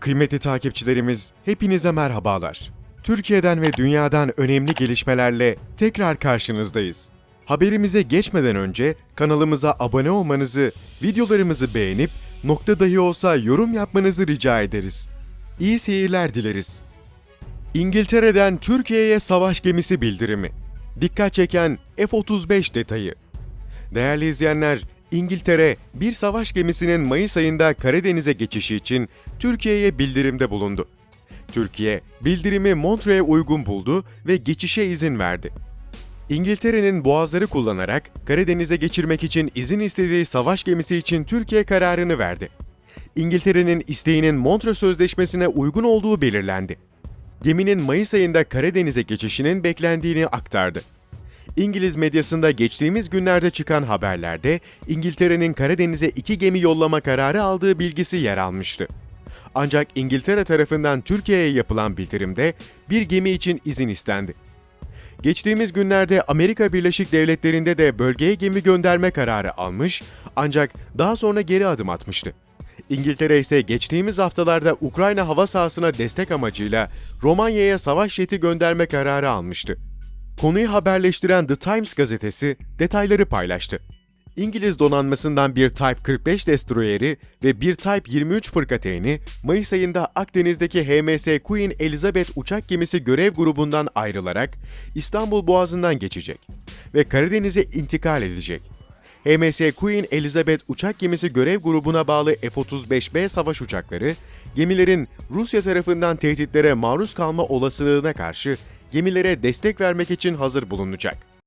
Kıymetli takipçilerimiz, hepinize merhabalar. Türkiye'den ve dünyadan önemli gelişmelerle tekrar karşınızdayız. Haberimize geçmeden önce kanalımıza abone olmanızı, videolarımızı beğenip nokta dahi olsa yorum yapmanızı rica ederiz. İyi seyirler dileriz. İngiltere'den Türkiye'ye savaş gemisi bildirimi. Dikkat çeken F-35 detayı. Değerli izleyenler, İngiltere bir savaş gemisinin Mayıs ayında Karadeniz'e geçişi için Türkiye'ye bildirimde bulundu. Türkiye, bildirimi Montreux'e uygun buldu ve geçişe izin verdi. İngiltere'nin boğazları kullanarak Karadeniz'e geçirmek için izin istediği savaş gemisi için Türkiye kararını verdi. İngiltere'nin isteğinin Montreux Sözleşmesi'ne uygun olduğu belirlendi. Geminin Mayıs ayında Karadeniz'e geçişinin beklendiğini aktardı. İngiliz medyasında geçtiğimiz günlerde çıkan haberlerde İngiltere'nin Karadeniz'e iki gemi yollama kararı aldığı bilgisi yer almıştı. Ancak İngiltere tarafından Türkiye'ye yapılan bildirimde bir gemi için izin istendi. Geçtiğimiz günlerde Amerika Birleşik Devletleri'nde de bölgeye gemi gönderme kararı almış ancak daha sonra geri adım atmıştı. İngiltere ise geçtiğimiz haftalarda Ukrayna hava sahasına destek amacıyla Romanya'ya savaş jeti gönderme kararı almıştı. Konuyu haberleştiren The Times gazetesi detayları paylaştı. İngiliz donanmasından bir Type 45 destroyeri ve bir Type 23 fırkateyni Mayıs ayında Akdeniz'deki HMS Queen Elizabeth uçak gemisi görev grubundan ayrılarak İstanbul Boğazı'ndan geçecek ve Karadeniz'e intikal edecek. HMS Queen Elizabeth uçak gemisi görev grubuna bağlı F-35B savaş uçakları, gemilerin Rusya tarafından tehditlere maruz kalma olasılığına karşı gemilere destek vermek için hazır bulunacak.